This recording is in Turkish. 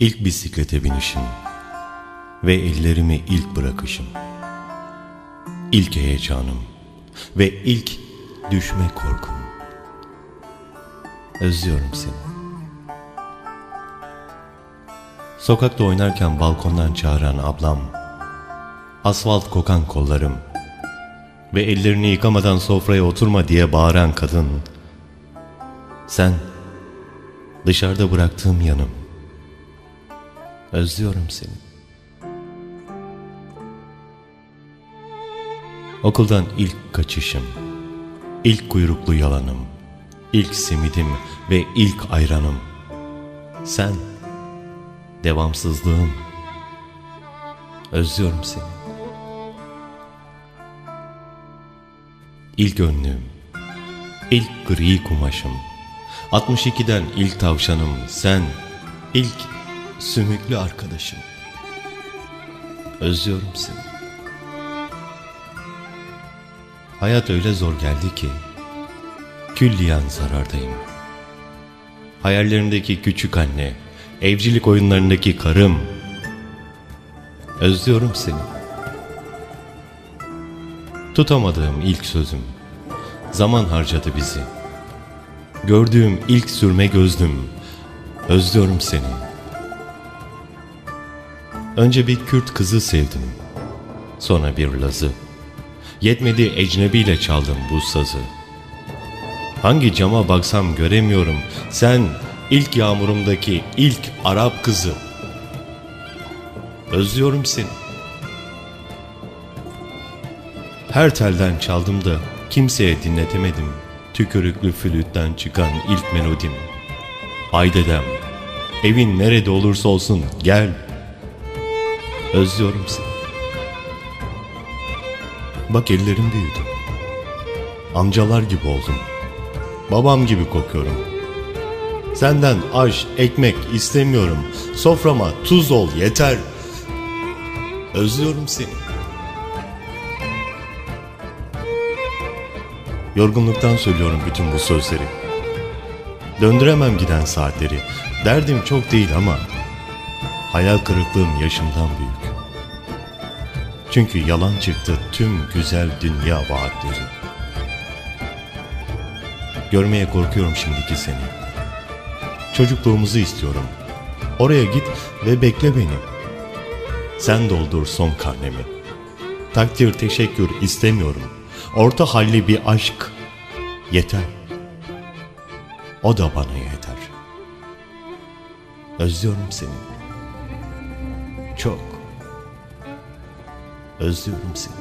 ilk bisiklete binişim ve ellerimi ilk bırakışım. İlk heyecanım ve ilk düşme korkum. Özlüyorum seni. Sokakta oynarken balkondan çağıran ablam, asfalt kokan kollarım ve ellerini yıkamadan sofraya oturma diye bağıran kadın, sen dışarıda bıraktığım yanım. Özlüyorum seni. Okuldan ilk kaçışım, ilk kuyruklu yalanım, ilk simidim ve ilk ayranım. Sen, devamsızlığım. Özlüyorum seni. İlk önlüğüm, ilk gri kumaşım, 62'den ilk tavşanım sen, ilk sümüklü arkadaşım. Özlüyorum seni. Hayat öyle zor geldi ki, külliyen zarardayım. Hayallerimdeki küçük anne, evcilik oyunlarındaki karım. Özlüyorum seni. Tutamadığım ilk sözüm, zaman harcadı bizi. Gördüğüm ilk sürme gözlüm, özlüyorum seni. Önce bir Kürt kızı sevdim, sonra bir Laz'ı. Yetmedi ecnebiyle çaldım bu sazı. Hangi cama baksam göremiyorum, sen ilk yağmurumdaki ilk Arap kızı. Özlüyorum seni. Her telden çaldım da kimseye dinletemedim. Tükürüklü flütten çıkan ilk melodim. Ay dedem, evin nerede olursa olsun gel. Özlüyorum seni. Bak ellerim büyüdü. Amcalar gibi oldum. Babam gibi kokuyorum. Senden aş, ekmek istemiyorum. Soframa tuz ol yeter. Özlüyorum seni. Yorgunluktan söylüyorum bütün bu sözleri. Döndüremem giden saatleri. Derdim çok değil ama hayal kırıklığım yaşımdan büyük. Çünkü yalan çıktı tüm güzel dünya vaatleri. Görmeye korkuyorum şimdiki seni. Çocukluğumuzu istiyorum. Oraya git ve bekle beni. Sen doldur son karnemi. Takdir teşekkür istemiyorum. Orta halli bir aşk yeter. O da bana yeter. Özlüyorum seni. Çok. Özlüyorum seni.